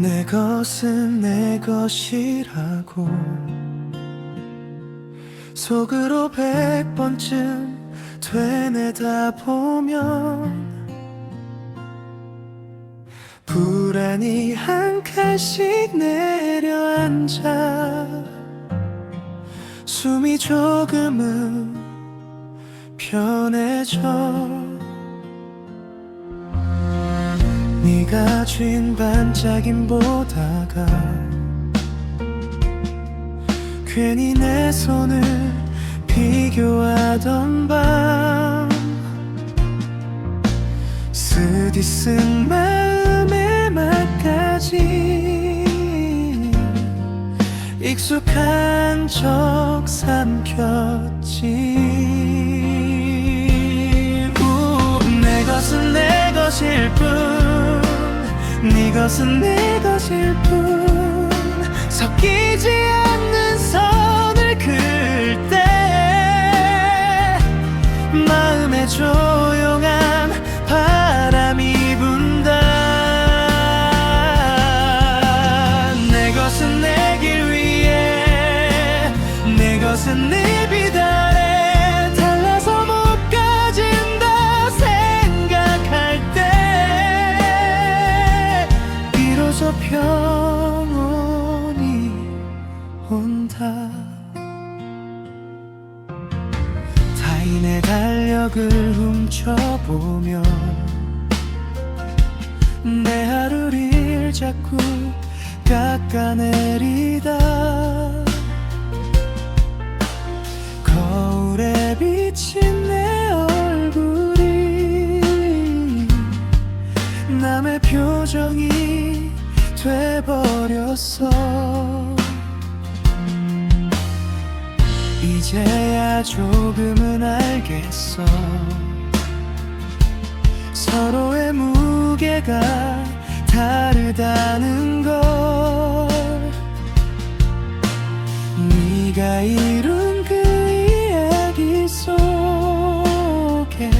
내 것은 내 것이라고. 속으로 백 번쯤 되뇌다 보면 불안이 한 칸씩 내려앉아 숨이 조금은 편해져 네가 쥔 반짝임 보다가 괜히 내 손을 비교하던 밤 쓰디쓴 마음의 맛까지 익숙한 척 삼켰지. 우, 내 것은 내 것일 뿐네 것은 내 것일 뿐. 섞이지 않는 선을 그을 때 마음에 조 달력을 훔쳐보며 내 하루를 자꾸 깎아내리다. 거울에 비친 내 얼굴이 남의 표정이 돼버렸어 이제야 조금은 알겠어. 서로의 무게가 다르다는 걸. 네가 이룬 그 이야기 속에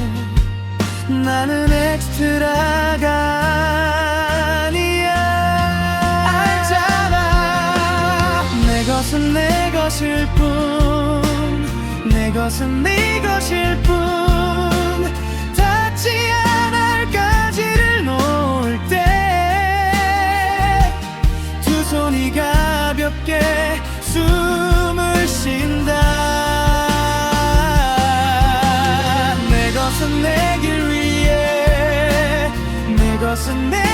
나는 엑스트라가 아니야. 알잖아. 내 것은 내 것일 뿐내 것은 네 것일 뿐. 닿지 않을 가지를 놓을 때 두 손이 가볍게 숨을 쉰다. 내 것은 내길 위에 내 것은 내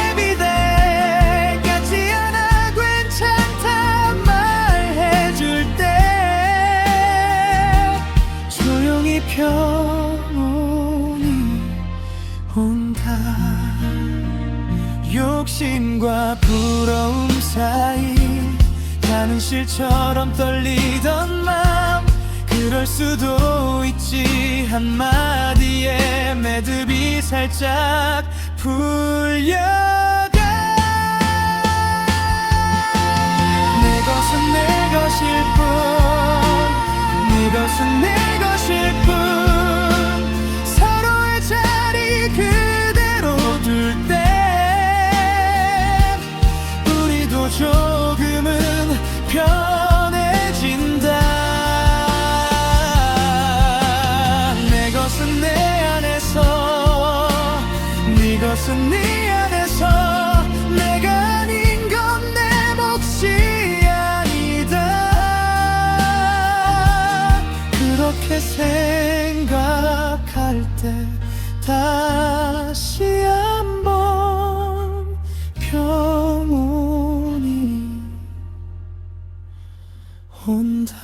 평온이 온다. 욕심과 부러움 사이 가는 실처럼 떨리던 마음. 그럴 수도 있지. 한마디에 매듭이 살짝 풀려 때 다시 한번 평온이 온다